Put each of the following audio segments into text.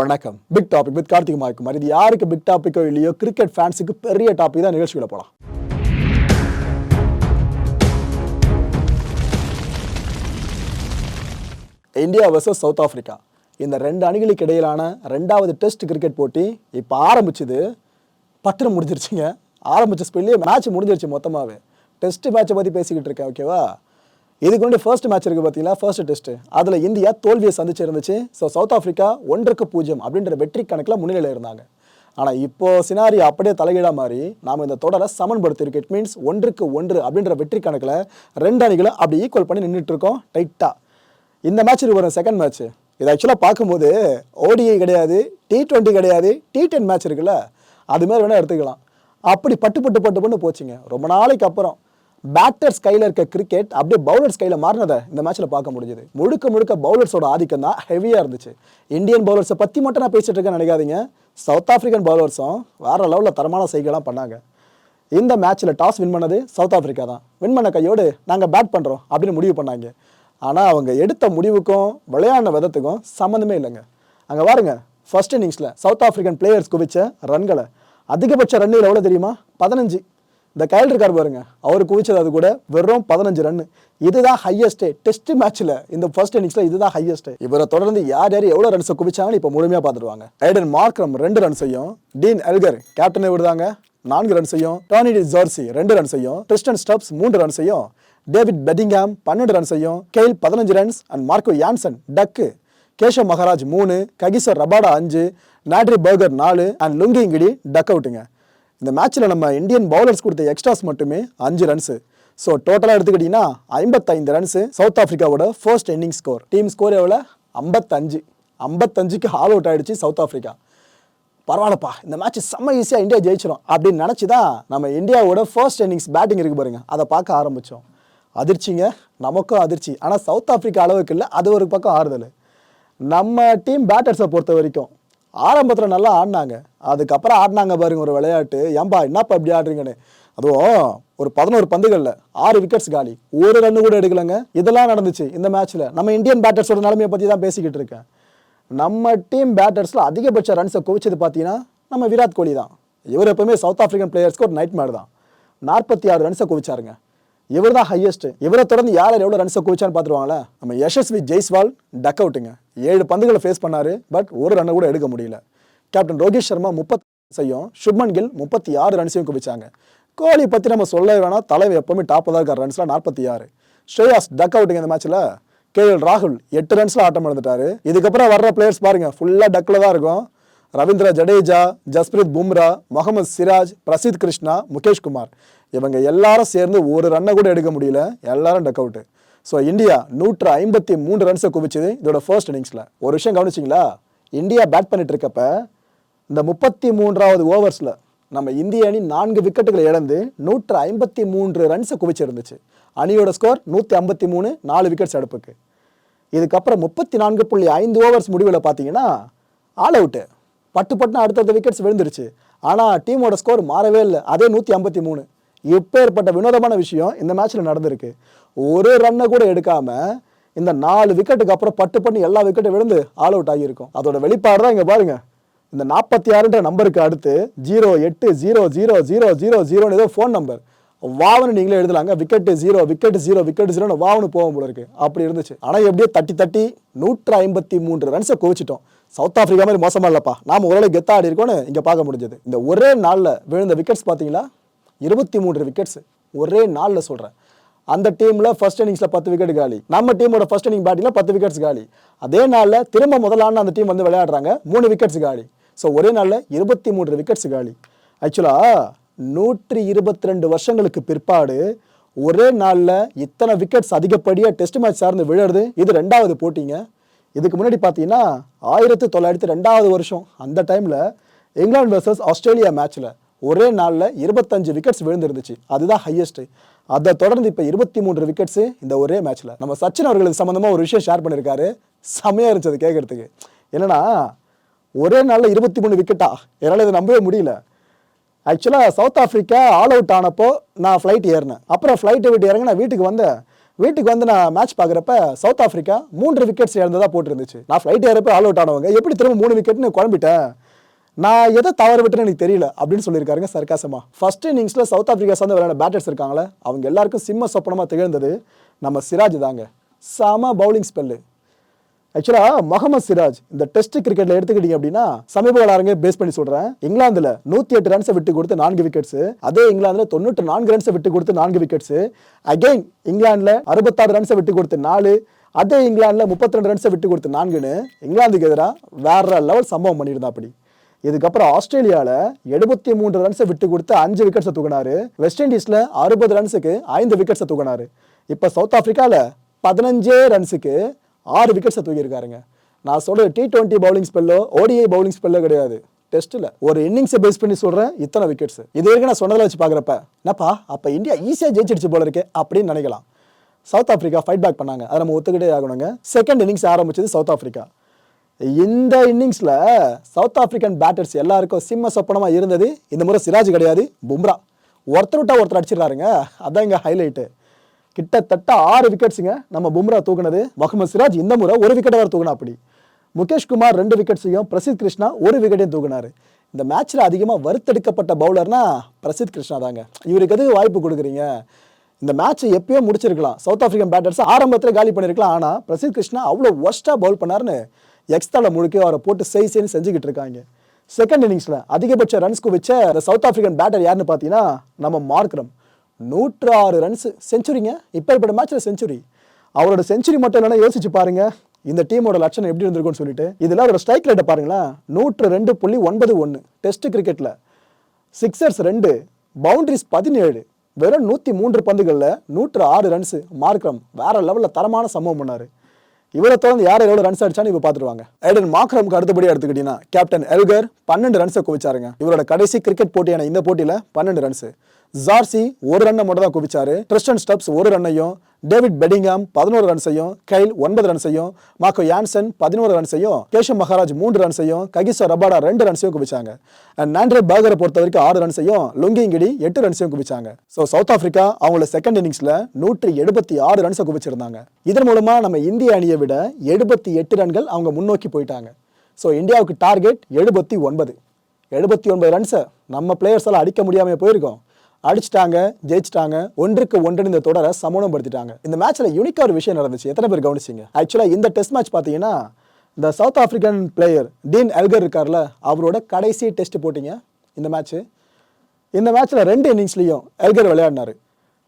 வணக்கம். Big topic with Karthik மாய்க்குமார் இது யாருக்கு பிக் டாப்பிக்கோ இல்லையோ கிரிக்கெட் ஃபேன்ஸுக்கு பெரிய டாபிக் தான் நிகழ்ச்சிகளை போகலாம் இந்தியா வர்சஸ் சவுத் ஆஃப்ரிக்கா இந்த ரெண்டு அணிகளுக்கு இடையிலான ரெண்டாவது டெஸ்ட் கிரிக்கெட் போட்டி இப்போ ஆரம்பிச்சுது. பத்திரம் முடிஞ்சிருச்சுங்க. ஆரம்பிச்ச ஸ்பெல்லே மேட்ச் முடிஞ்சிருச்சு மொத்தமாகவே டெஸ்ட் மேட்சை பற்றி பேசிக்கிட்டு இருக்கேன் ஓகேவா இதுக்கு வந்து ஃபர்ஸ்ட் மேட்ச் இருக்குது பார்த்தீங்களா ஃபர்ஸ்ட் டெஸ்ட் அதில் இந்தியா தோல்வியை சந்திச்சு இருந்துச்சு. ஸோ சவுத் ஆஃப்ரிக்கா ஒன்றுக்கு பூஜ்ஜியம் அப்படின்ற வெற்றி கணக்கில் முன்னிலையில் இருந்தாங்க. ஆனால் இப்போ சினாரி அப்படியே தலைகீழாக மாறி நாம் இந்த தொடரை சமன்படுத்தியிருக்கு இட் மீன்ஸ் ஒன்றுக்கு ஒன்று அப்படின்ற வெற்றி கணக்கில் ரெண்டு அணிகளை அப்படி ஈக்குவல் பண்ணி நின்றுட்டுருக்கோம் டைட்டாக இந்த மேட்ச் வரும் செகண்ட் மேட்ச் இது ஆக்சுவலாக பார்க்கும்போது ஓடிஐ கிடையாது டி ட்வெண்ட்டி கிடையாது டி டென் மேட்ச் இருக்குல்ல? அதுமாரி வேணால் எடுத்துக்கலாம். அப்படி பட்டு பட்டு பட்டு பண்ணு போச்சுங்க. ரொம்ப நாளைக்கு அப்புறம். பேட்டர்ஸ் கையில் இருக்க கிரிக்கெட் அப்படியே பவுலர்ஸ் கையில் மாறினதை இந்த மேட்ச்சில் பார்க்க முடிஞ்சுது. முழுக்க முழுக்க பவுலர்ஸோட ஆதிக்கம் தான் ஹெவியாக இருந்துச்சு. இந்தியன் பவுலர்ஸை பற்றி மட்டும் நான் பேசிகிட்டு இருக்கேன்னு நினைக்காதீங்க. சவுத் ஆஃப்ரிக்கன் பவுலர்ஸும் வேறு லெவலில் தரமான செய்கலாம் பண்ணாங்க. இந்த மேட்ச்சில் டாஸ் வின் பண்ணது சவுத் ஆஃப்ரிக்கா தான். வின் பண்ண கையோடு நாங்கள் பேட் பண்ணுறோம் அப்படின்னு முடிவு பண்ணாங்க. ஆனால் அவங்க எடுத்த முடிவுக்கும் விளையாடின விதத்துக்கும் சம்மந்தமே இல்லைங்க. அங்கே பாருங்க ஃபர்ஸ்ட் இன்னிங்ஸில் சவுத் ஆஃப்ரிக்கன் பிளேயர்ஸ் குவிச்ச ரன்களை. அதிகபட்ச ரன்னில் எவ்வளோ தெரியுமா? பதினஞ்சு. இந்த கையில் இருக்கார் பாருங்க. அவர் குவிச்சது அது கூட வெறும் பதினஞ்சு ரன் இதுதான் ஹையஸ்ட் டெஸ்ட் மேட்ச்ல இந்த ஃபர்ஸ்ட் இன்னிங்ஸ்ல இதுதான் ஹையஸ்ட் இவரை தொடர்ந்து யார் யார் எவ்வளவு ரன்ஸ் குவிச்சாங்கன்னு இப்போ முழுமையா பார்த்துருவாங்க. ஐடன் மார்க்ரம் ரெண்டு ரன்ஸையும் டீன் எல்கர் கேப்டனை விடுதாங்க நான்கு ரன்ஸையும் டானிடி ஜார்சி ரெண்டு ரன்ஸையும் செய்யும் ஸ்டப்ஸ் மூன்று ரன்ஸையும் டேவிட் பெட்டிங்ஹாம் பன்னெண்டு ரன்ஸையும் கெயில் பதினஞ்சு runs and Marco Jansen duck Keshav Maharaj மூணு ககிசர் ரபாடா அஞ்சு நாட்ரி பர்கர் நாலு அண்ட் லுங்கிங்கிடி டக் அவுட்டுங்க இந்த மேட்ச்சில் நம்ம இந்தியன் பவுலர்ஸ் கொடுத்த எக்ஸ்ட்ராஸ் மட்டுமே அஞ்சு ரன்ஸு ஸோ டோட்டலாக எடுத்துக்கிட்டிங்கன்னா ஐம்பத்தைந்து runs South ஆஃப்ரிக்காவோட first inning score team score எவ்வளோ ஐம்பத்தஞ்சு. ஐம்பத்தஞ்சுக்கு ஆல் அவுட் ஆயிடுச்சு சவுத் ஆஃப்ரிக்கா பரவாயில்லப்பா இந்த மேட்ச் செம்ம ஈஸியாக இந்தியா ஜெயிச்சிடும் அப்படின்னு நினச்சி தான் நம்ம இந்தியாவோட ஃபர்ஸ்ட் இன்னிங்ஸ் பேட்டிங் இருக்கு பாருங்க. அதை பார்க்க ஆரம்பித்தோம் அதிர்ச்சிங்க. நமக்கும் அதிர்ச்சி. ஆனால் சவுத் ஆஃப்ரிக்கா அளவுக்கு இல்லை. அது ஒரு பக்கம் ஆறுதல். நம்ம டீம் பேட்டர்ஸை பொறுத்த வரைக்கும் ஆரம்பத்தில் நல்லா ஆடினாங்க. அதுக்கப்புறம் ஆடினாங்க பாருங்க ஒரு விளையாட்டு. ஏன்பா என்னப்பா இப்படி ஆடுறீங்கன்னு. அதுவும் ஒரு பதினோரு பந்துகளில் ஆறு விக்கெட்ஸ் காலி. ஒரு ரன்னு கூட எடுக்கலைங்க. இதெல்லாம் நடந்துச்சு இந்த மேட்ச்சில் நம்ம இந்தியன் பேட்டர்ஸோட நிலைமையை பற்றி தான் பேசிக்கிட்டு இருக்கேன். நம்ம டீம் பேட்டர்ஸில் அதிகபட்ச ரன்ஸை குவிச்சது பார்த்தீங்கன்னா நம்ம விராட் கோலி தான். இவர் எப்பவுமே சவுத் ஆஃப்ரிக்கன் பிளேயர்ஸ்க்கு ஒரு நைட் மேட் தான். நாற்பத்தி ஆறு ரன்ஸை குவிச்சாருங்க. இவர் தான் ஹையஸ்ட் இவரை தொடர்ந்து யார் எவ்வளோ ரன்ஸை குவிச்சான்னு பார்த்துருவாங்களா நம்ம யஷஸ்வி ஜெய்ஸ்வால் டக் அவுட்டுங்க ஏழு பந்துகளை ஃபேஸ் பண்ணாரு பட் ஒரு ரன்னை கூட எடுக்க முடியல. கேப்டன் ரோஹித் சர்மா முப்பத்தி ரன்ஸையும் சுப்மன் கில் முப்பத்தி ஆறு ரன்ஸையும் குவிச்சாங்க. கோலி பற்றி நம்ம சொல்ல வேணாம். தலைவர் எப்பவுமே டாப்பில் தான் இருக்கார் ரன்ஸ்லாம் நாற்பத்தி ஆறு. ஸ்ரேயாஸ் டக் அவுட்டுங்க இந்த மேட்ச்சில் கே எல் ராகுல் எட்டு ரன்ஸில் ஆட்டம் இழந்துட்டாரு. இதுக்கப்புறம் வர்ற பிளேயர்ஸ் பாருங்க ஃபுல்லாக டக்கில் தான் இருக்கும். ரவீந்திர ஜடேஜா ஜஸ்பிரித் பும்ரா முகமது சிராஜ் பிரசித் கிருஷ்ணா முகேஷ் குமார். இவங்க எல்லாரும் சேர்ந்து ஒரு ரன்னை கூட எடுக்க முடியல. எல்லாரும் டக் அவுட்டு ஸோ இந்தியா நூற்று ஐம்பத்தி மூன்று ரன்ஸை குவிச்சது இதோட ஃபர்ஸ்ட் இன்னிங்ஸில் ஒரு விஷயம் கவனிச்சிங்களா? இந்தியா பேட் பண்ணிட்டு இருக்கப்ப இந்த முப்பத்தி மூன்றாவது ஓவர்ஸில் நம்ம இந்திய அணி நான்கு விக்கெட்டுகளை இழந்து நூற்று ஐம்பத்தி மூன்று ரன்ஸை குவிச்சிருந்துச்சு. அணியோட ஸ்கோர் நூற்றி ஐம்பத்தி மூணு நாலு விக்கெட்ஸ் அடுப்புக்கு. இதுக்கப்புறம் முப்பத்தி நான்கு புள்ளி ஐந்து ஓவர்ஸ் முடிவில் பார்த்தீங்கன்னா ஆல் அவுட்டு பட்டு பட்டுன்னு அடுத்தடுத்த விக்கெட்ஸ் விழுந்துருச்சு. ஆனால் டீமோட ஸ்கோர் மாறவே இல்லை. அதே நூற்றி ஐம்பத்தி மூணு. இப்பேற்பட்ட வினோதமான விஷயம் இந்த மேட்ச்சில் நடந்திருக்கு. ஒரு ரன்னை கூட எடுக்காமல் இந்த நாலு விக்கெட்டுக்கு அப்புறம் பட்டு பண்ணி எல்லா விக்கெட்டும் விழுந்து ஆல் அவுட் ஆகியிருக்கும். அதோட வெளிப்பாடு தான் இங்கே பாருங்கள் இந்த நாற்பத்தி ஆறுன்ற நம்பருக்கு அடுத்து ஜீரோ எட்டு ஜீரோ ஜீரோ ஜீரோ ஜீரோ ஜீரோன்னு ஏதோ ஃபோன் நம்பர் வாவனு நீங்களே எழுதலாங்க. Wicket zero wicket zero wicket ஜீரோன்னு வாவனு போகும் போல இருக்கு. அப்படி இருந்துச்சு. ஆனால் எப்படியோ தட்டி தட்டி நூற்று ஐம்பத்தி மூன்று ரன்ஸை குவிச்சிட்டோம். சவுத் ஆஃப்ரிக்கா மாதிரி மோசமா இல்லைப்பா. நாம ஓரளவு கெத்தா ஆடி இருக்கோம்னு இங்கே பார்க்க முடிஞ்சது. இந்த ஒரே நாளில் விழுந்த விக்கெட்ஸ் பார்த்தீங்களா? இருபத்தி மூன்று விக்கெட்ஸ் ஒரே நாளில் சொல்கிறேன் அந்த டீமில் ஃபர்ஸ்ட் இன்னிங்ஸில் பத்து விக்கெட் காலி. நம்ம டீமோட ஃபர்ஸ்ட் இன்னிங் பேட்டிங்கில் பத்து விக்கெட்ஸ் காலி. அதே நாளில் திரும்ப முதலான அந்த டீம் வந்து விளையாடுறாங்க. மூணு விக்கெட்ஸ் காலி. ஸோ ஒரே நாளில் இருபத்தி மூன்று விக்கெட்ஸ் காலி. ஆக்சுவலாக நூற்றி இருபத்தி ரெண்டு வருஷங்களுக்கு பிற்பாடு ஒரே நாளில் இத்தனை விக்கெட்ஸ் அதிகப்படியாக டெஸ்ட் மேட்ச் சார்ந்து விழுறது? இது ரெண்டாவது போட்டிங்க. இதுக்கு முன்னாடி பார்த்தீங்கன்னா ஆயிரத்தி தொள்ளாயிரத்தி ரெண்டாவது வருஷம் அந்த டைமில் இங்கிலாந்து வர்சஸ் ஆஸ்திரேலியா மேட்ச்சில் ஒரே நாளில் இருபத்தஞ்சு விக்கெட்ஸ் விழுந்துருந்துச்சு. அதுதான் ஹையஸ்ட் அதை தொடர்ந்து இப்போ இருபத்தி மூன்று விக்கெட்ஸு இந்த ஒரே மேட்ச்சில் நம்ம சச்சின் அவர்களுக்கு சம்மந்தமாக ஒரு விஷயம் ஷேர் பண்ணியிருக்காரு செமையாக இருந்துச்சு அது கேட்கறதுக்கு. என்னென்னா ஒரே நாளில் இருபத்தி மூணு விக்கெட்டா என்னால் இதை நம்பவே முடியல. ஆக்சுவலாக சவுத் ஆஃப்ரிக்கா ஆல் அவுட் ஆனப்போ நான் ஃப்ளைட் ஏறினேன். அப்புறம் ஃப்ளைட்டை விட்டு இறங்கி நான் வீட்டுக்கு வந்தேன். வீட்டுக்கு வந்து நான் மேட்ச் பார்க்குறப்ப சவுத் ஆஃப்ரிக்கா மூன்று விக்கெட்ஸ் இழந்ததாக போட்டுருந்துச்சு. நான் ஃப்ளைட் ஏறப்ப ஆல் அவுட் ஆனவங்க. எப்படி திரும்ப மூணு விக்கெட்னு குழம்பிட்டேன். நான் எதை தவறு விட்டுன்னு எனக்கு தெரியல அப்படின்னு சொல்லியிருக்காருங்க சர்க்காசமா ஃபர்ஸ்ட் இன்னிங்ஸில் சவுத் ஆஃப்ரிக்கா சார்ந்த விளையாட பேட்டர்ஸ் இருக்காங்களே அவங்க எல்லாருக்கும் சிம்ம சொப்பனமாக திகழ்ந்தது நம்ம சிராஜ் தாங்க. செம பவுலிங் ஸ்பெல்லு ஆக்சுவலாக மஹமத் சிராஜ் இந்த டெஸ்ட் கிரிக்கெட்ல எடுத்துக்கிட்டீங்க அப்படின்னா சமீப கால பேஸ் பண்ணி சொல்றேன். இங்கிலாந்துல நூத்தி எட்டு ரன்ஸை விட்டு கொடுத்து நான்கு விக்கெட்ஸ் அதே இங்கிலாந்துல தொண்ணூற்று நான்கு ரன்ஸை விட்டு கொடுத்து நான்கு விக்கெட்ஸ் அகைன் இங்கிலாந்துல அறுபத்தாறு ரன்ஸை விட்டு கொடுத்து நாலு. அதே இங்கிலாந்துல முப்பத்தி ரெண்டு ரன்ஸை விட்டு கொடுத்து நான்குன்னு இங்கிலாந்துக்கு எதிராக வேற லெவல் சம்பவம் பண்ணியிருந்தா அப்படி இதுக்கப்புறம் ஆஸ்திரேலியாவில் எழுபத்தி மூன்று ரன்ஸை விட்டு கொடுத்து அஞ்சு விக்கெட்ஸை தூக்கினாரு. வெஸ்ட் இண்டீஸில் அறுபது ரன்ஸுக்கு ஐந்து விக்கெட்ஸை தூக்கினாரு. இப்போ சவுத் ஆஃப்ரிக்காவில் பதினஞ்சே ரன்ஸுக்கு ஆறு விக்கெட்ஸை தூக்கியிருக்காருங்க. நான் சொல்கிற டி டுவெண்ட்டி பவுலிங் ஸ்பெல்லோ ஓடிஐ பவுலிங் ஸ்பெல்லோ கிடையாது. டெஸ்ட்டில் ஒரு இன்னிங்ஸை பேஸ் பண்ணி சொல்கிறேன் இத்தனை விக்கெட்ஸ் இது வரைக்கும் நான் சொன்னதில் வச்சு பார்க்குறப்ப என்னப்பா அப்போ இந்தியா ஈஸியாக ஜெயிச்சிடுச்சு போல இருக்கே அப்படின்னு நினைக்கலாம். சவுத் ஆஃப்ரிக்கா ஃபைட் பேக் பண்ணாங்க. அதை நம்ம ஒத்துக்கிட்டே ஆகணுங்க. செகண்ட் இன்னிங்ஸ் ஆரம்பிச்சது சவுத் ஆஃப்ரிக்கா இந்த இன்னிங்ஸில் சவுத் ஆஃப்ரிக்கன் பேட்டர்ஸ் எல்லாருக்கும் சிம்ம சொப்பனமாக இருந்தது. இந்த முறை சிராஜ் கிடையாது பும்ரா. ஒருத்தர் விட்டா ஒருத்தர் அடிச்சிடறாருங்க. அதான் இங்கே ஹைலைட்டு கிட்டத்தட்ட ஆறு விக்கெட்ஸுங்க நம்ம பும்ரா தூக்குனது. முகமது சிராஜ் இந்த முறை ஒரு விக்கெட்டை வர தூக்கினா அப்படி. முகேஷ் குமார் ரெண்டு விக்கெட்ஸையும் பிரசித் கிருஷ்ணா ஒரு விக்கெட்டையும் தூக்குனாரு. இந்த மேட்ச்சில் அதிகமாக வறுத்தெடுக்கப்பட்ட பவுலர்னா பிரசித் கிருஷ்ணா தாங்க. இவருக்கு எதுக்கு வாய்ப்பு கொடுக்குறீங்க? இந்த மேட்ச்சை எப்பயோ முடிச்சிருக்கலாம். சவுத் ஆஃப்ரிக்கன் பேட்டர்ஸ் ஆரம்பத்தில் காலி பண்ணியிருக்கலாம் ஆனால் பிரசித் கிருஷ்ணா அவ்வளோ ஒஸ்ட்டாக பவுல் பண்ணாருன்னு எக்ஸ்தால முழுக்க அவரை போட்டு செய் செய்ன்னு செஞ்சுக்கிட்டு இருக்காங்க. செகண்ட் இன்னிங்ஸில் அதிகபட்ச ரன்ஸ் குவிச்ச சவுத் ஆஃப்ரிக்கன் பேட்டர் யாருன்னு பார்த்தீங்கன்னா நம்ம மார்க்ரம். நூற்று ஆறு ரன்ஸ் செஞ்சுரிங்க இப்போ மேட்ச்சில் செஞ்சுரி அவரோட செஞ்சுரி மட்டும் இல்லைன்னா யோசிச்சு பாருங்க. இந்த டீமோட லட்சணம் எப்படி இருந்திருக்கும்னு சொல்லிட்டு. இதில் அவரோட ஸ்ட்ரைக் ரேட்டை பாருங்களேன். நூற்று ரெண்டு புள்ளி ஒன்பது ஒன்று டெஸ்ட் கிரிக்கெட்டில் சிக்ஸர்ஸ் ரெண்டு பவுண்டரிஸ் பதினேழு. வெறும் நூற்றி மூன்று பந்துகளில் நூற்று ஆறு ரன்ஸு மார்க்ரம் வேற லெவலில் தரமான சம்பவம் பண்ணார். இவரை தொடர்ந்து யார் எவ்வளோ ரன்ஸ் அடிச்சான்னு இப்போ பார்த்துருவாங்க ஐடன் மாக்ரம்க்கு அடுத்தபடி எடுத்துக்கிட்டீங்கன்னா கேப்டன் எல்கர் பன்னெண்டு ரன்ஸை குவிச்சாருங்க. இவரோட கடைசி கிரிக்கெட் போட்டியான இந்த போட்டியில் பன்னெண்டு ரன்ஸு ஜார்சி ஒரு ரன்னை மட்டும் தான் குவிச்சாரு. கிறிஸ்டன் ஸ்டப்ஸ் ஒரு ரன்னையும் டேவிட் பெடிங்காம் பதினோரு ரன்ஸையும் கைல் ஒன்பது ரன்ஸையும் மாக்கோ யான்சன் பதினோரு ரன்ஸையும் கேஷவ் மகாராஜ் மூன்று ரன்ஸையும் ககிசோ ரபாடா ரெண்டு ரன்ஸையும் குவிச்சாங்க. அண்ட் நாண்ட்ரே பர்கரை பொறுத்த வரைக்கும் ஆறு ரன்ஸையும் லுங்கிங்கிடி எட்டு ரன்ஸையும் குவிச்சாங்க. ஸோ சவுத் ஆஃப்ரிக்கா அவங்களோட செகண்ட் இன்னிங்ஸில் நூற்றி எழுபத்தி ஆறு ரன்ஸை குவிச்சிருந்தாங்க. இதன் மூலமாக நம்ம இந்திய அணியை விட எழுபத்தி எட்டு ரன்கள் அவங்க முன்னோக்கி போயிட்டாங்க. ஸோ இந்தியாவுக்கு டார்கெட் எழுபத்தி ஒன்பது. எழுபத்தி ஒன்பது ரன்ஸை நம்ம பிளேயர்ஸ் எல்லாம் அடிக்க முடியாமல் போயிருக்கோம். அடிச்சிட்டாங்க ஜெயிச்சிட்டாங்க ஒன்றுக்கு ஒன்று இந்த தொடரை சமூகப்படுத்திட்டாங்க. இந்த மேட்ச்ல யூனிக்கா ஒரு விஷயம் நடந்துச்சு. எத்தனை பேர் கவனிச்சிங்க? ஆக்சுவலாக இந்த டெஸ்ட் மேட்ச் பார்த்தீங்கன்னா இந்த South African player Dean Elgar இருக்கார்ல அவரோட கடைசி டெஸ்ட் போட்டிங்க இந்த மேட்ச் இந்த மேட்ச்ல ரெண்டு இன்னிங்ஸ்லையும் எல்கர் விளையாடினார்.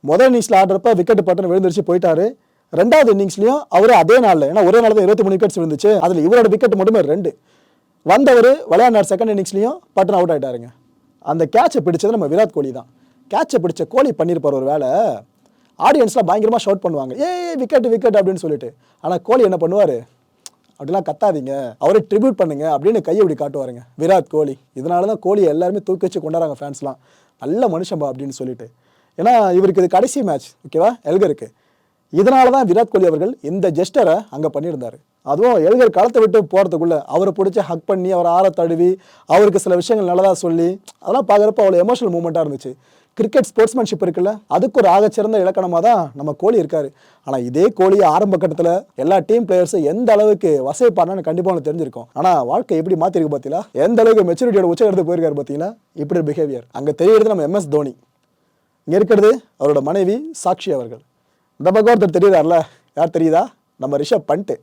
முதல் இன்னிங்ஸ்ல ஆடுறப்ப விக்கெட் பட்டன் விழுந்துருச்சு போயிட்டாரு. ரெண்டாவது இன்னிங்ஸ்லையும் அவரே அதே நாளில் ஏன்னா ஒரே நாள் தான் இருபத்தி மூணு விக்கெட்ஸ் விழுந்துச்சு. அதில் இவரோட விக்கெட் மட்டுமே ரெண்டு. வந்தவர் விளையாடினார் செகண்ட் இன்னிங்ஸ்லையும் பட்டன் அவுட் ஆயிட்டாருங்க. அந்த கேட்சை பிடிச்சது நம்ம விராட் கோலி தான். கேட்சை பிடிச்ச கோலி பண்ணியிருப்பார் ஒரு வேலை ஆடியன்ஸ்லாம் பயங்கரமாக ஷவுட் பண்ணுவாங்க. ஏ விக்கெட் விக்கெட் அப்படின்னு சொல்லிட்டு. ஆனால் கோலி என்ன பண்ணுவார்? அப்படிலாம் கத்தாதீங்க. அவரே ட்ரிபியூட் பண்ணுங்க அப்படின்னு கையை இப்படி காட்டுவாருங்க. விராட் கோலி. இதனால தான் கோலி எல்லாருமே தூக்கி வச்சு கொண்டாடுறாங்க ஃபேன்ஸ்லாம் நல்ல மனுஷன்பா அப்படின்னு சொல்லிட்டு. ஏன்னா இவருக்கு இது கடைசி மேட்ச் ஓகேவா எல்கருக்கு. இதனால தான் விராட் கோலி அவர்கள் இந்த ஜெஸ்டரை அங்கே பண்ணியிருந்தார். அதுவும் எல்கர் களத்தை விட்டு போகிறதுக்குள்ளே அவரை பிடிச்சி ஹக் பண்ணி அவரை ஆற தழுவி அவருக்கு சில விஷயங்கள் நல்லதாக சொல்லி அதெல்லாம் பார்க்குறப்ப அவ்வளோ எமோஷனல் மூமெண்ட்டாக இருந்துச்சு. கிரிக்கெட் ஸ்போர்ட்ஸ்மேன்ஷிப் இருக்குல்ல அதுக்கு ஒரு ஆகச்சிறந்த இலக்கணமாக தான் நம்ம கோலி இருக்காரு. ஆனால் இதே கோலியை ஆரம்ப கட்டத்தில் எல்லா டீம் பிளேயர்ஸும் எந்த அளவுக்கு வசைப்பாடுன்னு கண்டிப்பாக உங்களுக்கு தெரிஞ்சிருக்கும். ஆனால் வாழ்க்கை எப்படி மாற்றிருக்கு பார்த்தீங்களா எந்த அளவுக்கு மெச்சூரிட்டியோட உச்ச எடுத்து போயிருக்காரு பார்த்தீங்கன்னா இப்படி பிஹேவியர் அங்கே தெரியுறது நம்ம எம்எஸ் தோனி. இங்கே இருக்கிறது அவரோட மனைவி சாக்ஷி அவர்கள். இந்த பக்கம் ஒருத்தர் தெரியுறாருல யார் தெரியுதா? நம்ம ரிஷப் பண்ணிட்டு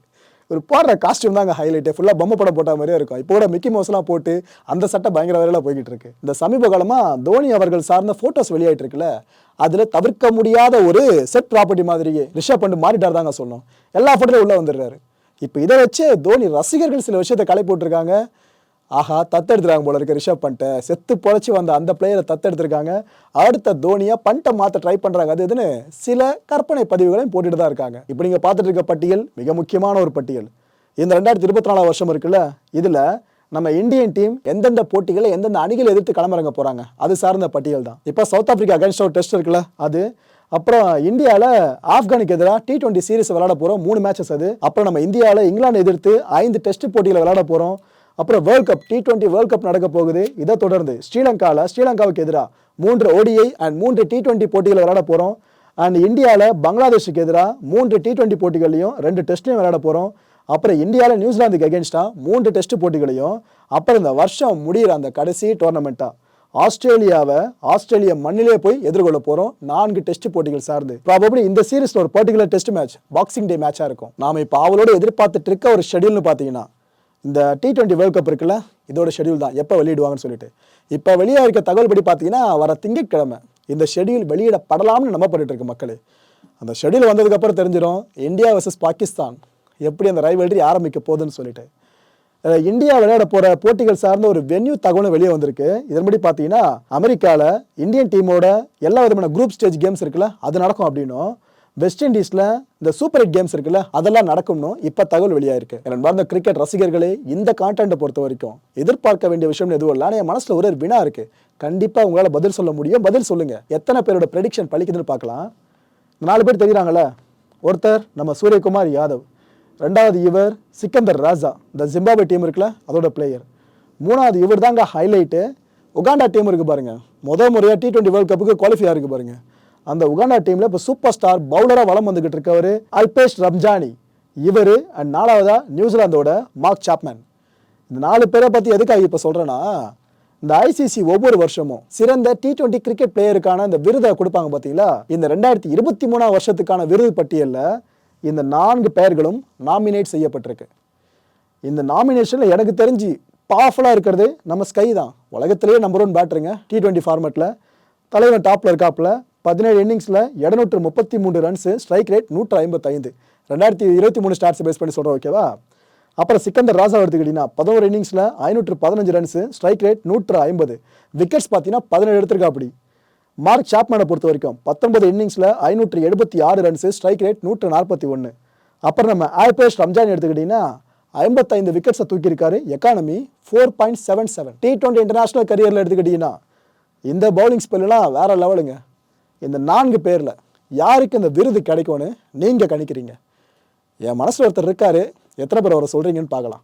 ஒரு போடுற காஸ்டியூம் அங்கே ஹைலைட்டு ஃபுல்லாக பொம்மை படம் போட்ட மாதிரியே இருக்கும். இப்போ கூட மிக்கி மவுஸ்லாம் போட்டு அந்த சட்டை பயங்கர வரையில போய்கிட்டு இருக்கு. இந்த சமீப காலமாக தோனி அவர்கள் சார்ந்த ஃபோட்டோஸ் வெளியாயிட்டு இருக்குல்ல அதில் தவிர்க்க முடியாத ஒரு செட் ப்ராப்பர்ட்டி மாதிரியே ரிஷப் பண்ணி மாறிட்டார் தாங்க சொல்லணும். எல்லா ஃபோட்டோலையும் உள்ளே வந்துடுறாரு. இப்போ இதை வச்சு தோனி ரசிகர்கள் சில விஷயத்தை களை போட்டிருக்காங்க ஆஹா தத்தெடுத்துறாங்க போல இருக்க ரிஷப் பண்ணிட்டு செத்து பொழைச்சி வந்த அந்த பிளேயரை தத்தெடுத்திருக்காங்க. அடுத்த தோனியாக பண்ட்டை மாற்ற ட்ரை பண்ணுறாங்க அது இதுன்னு சில கற்பனை பதிவுகளையும் போட்டுட்டு தான் இருக்காங்க. இப்போ நீங்கள் பார்த்துட்டு இருக்க பட்டியல் மிக முக்கியமான ஒரு பட்டியல். இந்த ரெண்டாயிரத்தி இருபத்தி நாலாம் வருஷம் இருக்குல்ல இதில் நம்ம இந்தியன் டீம் எந்தெந்த போட்டிகளை எந்தெந்த அணிகளை எதிர்த்து களமிறங்க போகிறாங்க அது சார்ந்த பட்டியல் தான். இப்போ சவுத் ஆஃப்ரிக்கா அகைன்ஸ்ட் ஒரு டெஸ்ட் இருக்குல்ல அது. அப்புறம் இந்தியாவில் ஆப்கானுக்கு எதிராக டி டுவெண்ட்டி சீரிஸ் விளையாட போகிறோம் மூணு மேட்சஸ் அது. அப்புறம் நம்ம இந்தியாவில் இங்கிலாந்து எதிர்த்து ஐந்து டெஸ்ட் போட்டியில் விளையாட போகிறோம் அப்புறம் World Cup T twenty World Cup நடக்க போகுது. இதை தொடர்ந்து ஸ்ரீலங்காவில் ஸ்ரீலங்காவுக்கு எதிராக மூன்று ஓடிஐ அண்ட் மூன்று டி டுவெண்ட்டி போட்டிகளை விளையாட போகிறோம் அண்ட் இந்தியாவில் பங்களாதேஷுக்கு எதிராக மூன்று டி டுவெண்ட்டி போட்டிகளையும் ரெண்டு டெஸ்ட்லையும் விளையாட போகிறோம் அப்புறம் இந்தியாவில் நியூசிலாந்துக்கு அகேன்ஸ்டாக மூன்று டெஸ்ட் போட்டிகளையும். அப்புறம் இந்த வருஷம் முடிகிற அந்த கடைசி டோர்னமெண்ட்டாக ஆஸ்திரேலியாவை ஆஸ்திரேலிய மண்ணிலே போய் எதிர்கொள்ள போகிறோம் நான்கு டெஸ்ட் போட்டிகள் சார்ந்து. ப்ராபப்ளி இந்த சீரீஸில் ஒரு particular test match boxing day மேட்சாக இருக்கும். நாம் இப்போ அவளோட எதிர்பார்த்துட்டு இருக்க ஒரு ஷெடியூல்னு பார்த்தீங்கன்னா இந்த டி டுவெண்ட்டி வேர்ல்ட் கப் இருக்குல்ல இதோட ஷெடியூல் தான். எப்போ வெளியிடுவாங்கன்னு சொல்லிட்டு. இப்போ வெளியே இருக்க தகவல் படி பார்த்தீங்கன்னா வர திங்கட்கிழமை இந்த ஷெடியூல் வெளியிடப்படலாம்னு நம்பப்பட்டு இருக்கு மக்களே. அந்த ஷெடியூல் வந்ததுக்கப்புறம் தெரிஞ்சிடும் இந்தியா வர்சஸ் பாகிஸ்தான். எப்படி அந்த ரைவல்ரி ஆரம்பிக்க போகுதுன்னு சொல்லிட்டு. இந்தியா விளையாட போகிற போட்டிகள் சார்ந்த ஒரு வென்யூ தகவலும் வெளியே வந்திருக்கு. இதன்படி பார்த்தீங்கன்னா அமெரிக்காவில் இந்தியன் டீமோட எல்லா விதமான குரூப் ஸ்டேஜ் கேம்ஸ் இருக்குல்ல அது நடக்கும் அப்படின்னும். வெஸ்ட் இண்டீஸில் இந்த சூப்பர் எயிட் கேம்ஸ் இருக்குல்ல அதெல்லாம் நடக்கும்னு இப்போ தகவல் வெளியாயிருக்கு. எனக்கு பார்த்த கிரிக்கெட் ரசிகர்களே இந்த கான்டென்ட்டை பொறுத்த வரைக்கும் எதிர்பார்க்க வேண்டிய விஷயம் எதுவும் இல்லை. ஆனால் என் மனசில் ஒரு வினா இருக்கு. கண்டிப்பாக உங்களால் பதில் சொல்ல முடியும். பதில் சொல்லுங்கள் எத்தனை பேரோட ப்ரெடிக்ஷன் பழிக்குதுன்னு பார்க்கலாம். நாலு பேர் தெரியுறாங்கல்ல? ஒருத்தர் நம்ம சூரியகுமார் யாதவ். ரெண்டாவது இவர் சிக்கந்தர் ராஜா. இந்த ஜிம்பாபே டீம் இருக்குல்ல அதோட பிளேயர் மூணாவது இவர் தாங்க ஹைலைட்டு உகாண்டா டீம் இருக்கு பாருங்கள் முத முறையாக டி ட்வெண்ட்டி வேர்ல்ட் கப்புக்கு குவாலிஃபை இருக்கு பாருங்க. அந்த உகாண்டா டீமில் இப்போ சூப்பர் ஸ்டார் பவுலராக வளம் வந்துகிட்டு இருக்கவர் அல்பேஷ் ரம்ஜானி. இவர் அண்ட் நாலாவதா நியூசிலாந்தோட மார்க் சாப்மேன். இந்த நாலு பேரை பற்றி எதுக்காக இப்போ சொல்கிறேன்னா இந்த ஐசிசி ஒவ்வொரு வருஷமும் சிறந்த டி டுவெண்ட்டி கிரிக்கெட் பிளேயருக்கான இந்த விருதை கொடுப்பாங்க பார்த்தீங்களா இந்த ரெண்டாயிரத்தி இருபத்தி மூணாம் வருஷத்துக்கான விருது பட்டியலில் இந்த நான்கு பெயர்களும் நாமினேட் செய்யப்பட்டிருக்கு. இந்த நாமினேஷனில் எனக்கு தெரிஞ்சு பவர்ஃபுல்லாக இருக்கிறது நம்ம ஸ்கை தான். உலகத்திலேயே நம்பர் ஒன் பேட்டருங்க டி டுவெண்ட்டி ஃபார்மேட்டில் தலைவர் டாப்பில் இருக்காப்புல. பதினேழு இன்னிங்ஸில் இடநூற்று முப்பத்தி மூன்று ரன்ஸு ஸ்ட்ரைக் ரேட் நூற்று ஐம்பத்தைந்து. ரெண்டாயிரத்தி இருபத்தி மூணு ஸ்டார்ஸ் பேஸ் பண்ணி சொல்கிறேன் ஓகேவா அப்புறம் சிக்கந்தர் ராஜா எடுத்துக்கிட்டீங்கன்னா பதினோரு இன்னிங்ஸில் ஐநூற்று பதினஞ்சு ரன்ஸு ஸ்ட்ரைக் ரேட் நூற்று ஐம்பது. விக்கெட்ஸ் பார்த்தீங்கன்னா பதினேழு எடுத்திருக்கா அப்படி மார்க் சாப்மேனை பொறுத்த வரைக்கும் பத்தொன்பது இன்னிங்ஸில் ஐநூற்று எழுபத்தி ஆறு ரன்ஸு ஸ்ட்ரைக் ரேட் நூற்று நாற்பத்தி ஒன்று. அப்புறம் நம்ம ஆல்பேஷ் ரம்ஜான் எடுத்துக்கிட்டிங்கன்னா ஐம்பத்தைந்து விக்கெட்ஸை தூக்கியிருக்காரு economy four point seven seven T twenty international கரியரில் எடுத்துக்கிட்டிங்கன்னா இந்த பவுலிங் ஸ்பெல்லாம் வேறு லெவலுங்க இந்த நான்கு பேரில் யாருக்கு இந்த விருது கிடைக்கும்னு நீங்கள் கணிக்கிறீங்க? என் மனசில் ஒருத்தர் இருக்காரு. எத்தனை பேர் அவரை சொல்கிறீங்கன்னு பார்க்கலாம்.